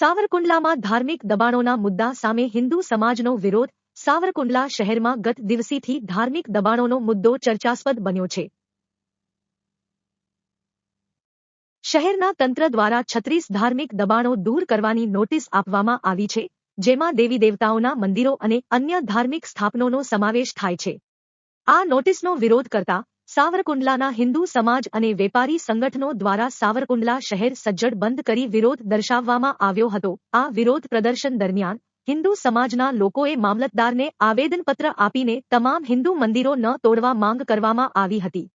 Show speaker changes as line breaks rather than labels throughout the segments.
સાવરકુંડલામાં ધાર્મિક દબાણોના મુદ્દા સામે હિન્દુ સમાજનો વિરોધ, સાવરકુંડલા શહેરમાં ગત દિવસીથી ધાર્મિક દબાણોનો મુદ્દો ચર્ચાસ્પદ બન્યો છે. શહેરના તંત્ર દ્વારા છત્રીસ ધાર્મિક દબાણો દૂર કરવાની નોટિસ આપવામાં આવી છે, જેમાં દેવી દેવતાઓના મંદિરો અને અન્ય ધાર્મિક સ્થાપનોનો સમાવેશ થાય છે. આ નોટિસનો વિરોધ કરતા સાવરકુંડલાના હિન્દુ સમાજ અને વેપારી સંગઠનો દ્વારા સાવરકુંડલા શહેર સજ્જડ બંધ કરી વિરોધ દર્શાવવામાં આવ્યો હતો. આ વિરોધ પ્રદર્શન દરમિયાન હિન્દુ સમાજના લોકોએ મામલતદારને આવેદનપત્ર આપીને તમામ હિન્દુ મંદિરો ન તોડવા માંગ કરવામાં આવી હતી.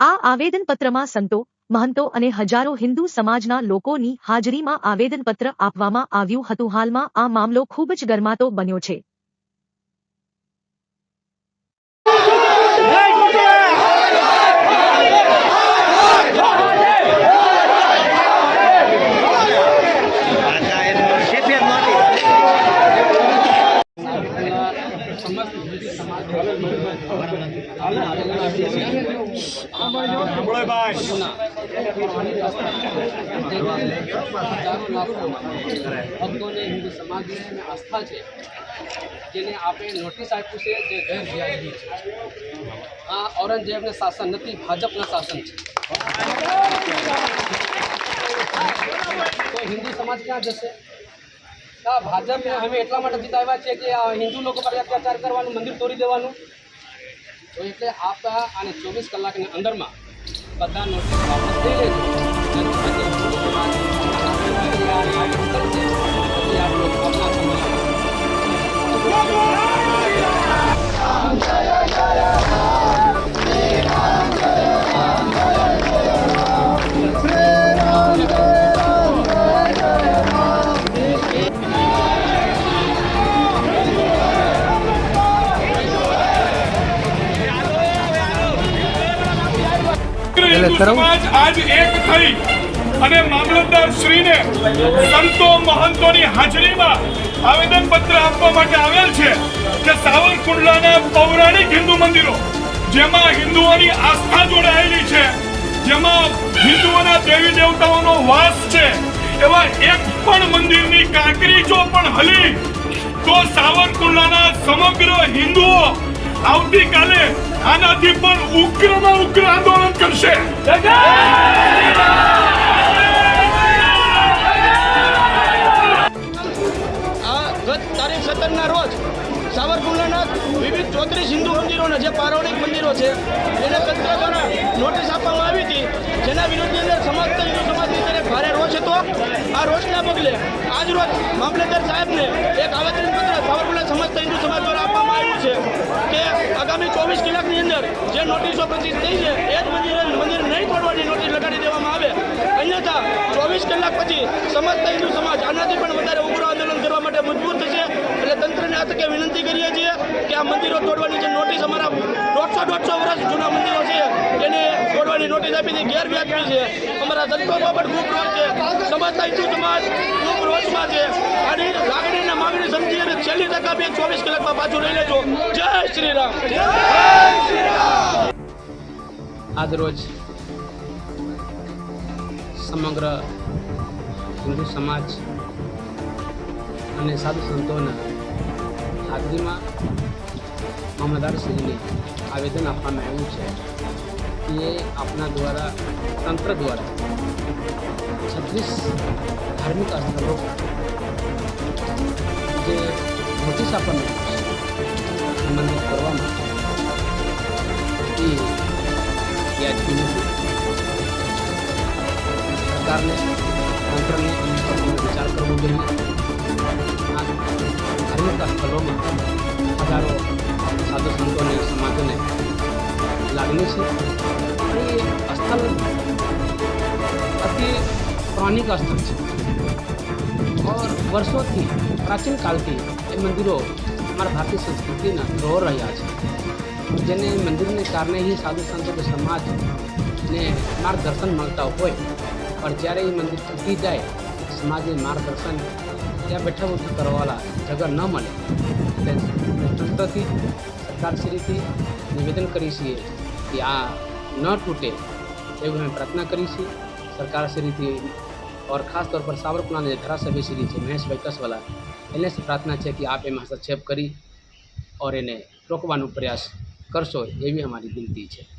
આ આવેદનપત્રમાં સંતો, મહંતો અને હજારો હિન્દુ સમાજના લોકોની હાજરીમાં આવેદનપત્ર આપવામાં આવ્યું હતું. હાલમાં આ મામલો ખૂબ જ ગરમાતો બન્યો છે
Acá en Sheffield Notice.
સમસ્ત હિન્દુ સમાજ હજારો લાખો ભક્તોને હિન્દુ સમાજને આસ્થા છે, જેને આપણે નોટિસ આપ્યું છે જે ગેર વ્યાજબી છે. આ ઔરંગઝેબને શાસન નથી, ભાજપના શાસન છે. તો હિન્દુ સમાજ ક્યાં જશે? આ ભાજપને અમે એટલા માટે જીતાવ્યા છે કે હિન્દુ લોકો પર અત્યાચાર કરવાનું, મંદિર તોડી દેવાનું. તો એટલે આપ આને ચોવીસ કલાકની અંદરમાં બધા નોટિસ વાપસ થઈ લેજો હિન્દુ સમાજ
આજ એક થઈ અને મામલતદાર શ્રીને સંતો મહંતોની હાજરીમાં આવેદન પત્ર આપવા માટે આવેલ છે કે સાવરકુંડલાના પૌરાણિક હિન્દુ મંદિરો, જેમાં હિન્દુઓની આસ્થા જોડાયેલી છે, જેમાં હિન્દુઓના દેવી દેવતાઓનો વાસ છે, એવા એક પણ મંદિરની કાંકરી જો પણ હલી, તો સાવરકુંડલાના સમગ્ર હિન્દુઓ આવતીકાલે આનાથી પણ ઉગ્રમાં ઉગ્ર આંદોલન કરશે.
સત્તરના રોજ સાવરકુંડલાના વિવિધ ચોત્રીસ હિન્દુ મંદિરોના જે પૌરાણિક મંદિરો છે એને તંત્ર નોટિસ આપવામાં આવી હતી, જેના વિરોધની અંદર હિન્દુ સમાજની અંદર ભારે રોષ હતો. આ રોષના પગલે આજ રોજ મામલતદાર સાહેબને એક આવેદનપત્ર સાવરકુંડલા સમસ્ત હિન્દુ સમાજ આપવામાં આવ્યું છે કે આગામી ચોવીસ કલાકની અંદર જે નોટિસો પ્રસિદ્ધ થઈ છે, એ જ મંદિર મંદિર નહીં તોડવાની નોટિસ લગાડી દેવામાં આવે. અન્યથા ચોવીસ કલાક પછી સમસ્ત હિન્દુ સમાજ, આનાથી પણ વધારે ઉગ્ર આંદોલન કરવા માટે મજબૂત થશે. એટલે તંત્રને આ તકે વિનંતી કરીએ છીએ કે આ મંદિરો તોડવાની જે નોટિસ અમારા દોઢસો દોઢસો વર્ષ જૂના મંદિરો છે, એને તોડવાની નોટિસ આપી હતી ગેરવ્યાજબી છે. અમારા સંતોમાં પણ ખૂબ રોષ છે. સમસ્ત હિન્દુ સમાજ ખૂબ રોષમાં છે. આની લાગણીના માગણી સમજી અને છેલ્લી તક ચોવીસ કલાકમાં પાછું લઈ લેજો. જય શ્રી રામ.
આજરોજ સમગ્ર હિન્દુ સમાજ અને સાધુ સંતોના હાજરીમાં મામલદારશ્રીને આવેદન આપવામાં આવ્યું છે કે આપના દ્વારા, તંત્ર દ્વારા છત્રીસ ધાર્મિક સ્થળો નોટિસ છે સંબંધિત કરવામાં એ વ્યાજબી નથી સરકારને તંત્રને વિચાર કરવો જોઈએ ધાર્મિક સ્થળોમાં હજારો સાધુ સંતોને સમાજોને લાગણી છે અને એ સ્થળ અતિ પૌરાણિક સ્થળ છે ઓર વર્ષોથી પ્રાચીન કાળથી મંદિરો અમારા ભારતીય સંસ્કૃતિના ધરોહર રહ્યા છે. જેને મંદિરને કારણે ही સાધુ સંતો સમાજને માર્ગદર્શન મળતા હોય, પણ જ્યારે એ મંદિર તૂટી જાય, સમાજને માર્ગદર્શન ત્યાં બેઠા ઉઠા કરવાવાળા જગર ન મળે, એટલે તંત્રથી સરકારશ્રીથી નિવેદન કરીએ છીએ કે આ ન તૂટે, એવું અમે પ્રાર્થના કરી છીએ. સરકારશ્રીથી ઓર ખાસ તौर પર સાવરકુંડલાના જે ધારાસભ્ય શ્રી છે મહેશભાઈ કસવાલા એને પ્રાર્થના છે કે આપ એમાં હસ્તક્ષેપ કરી ઓર એને રોકવાનો પ્રયાસ કરશો એવી અમારી વિનંતી છે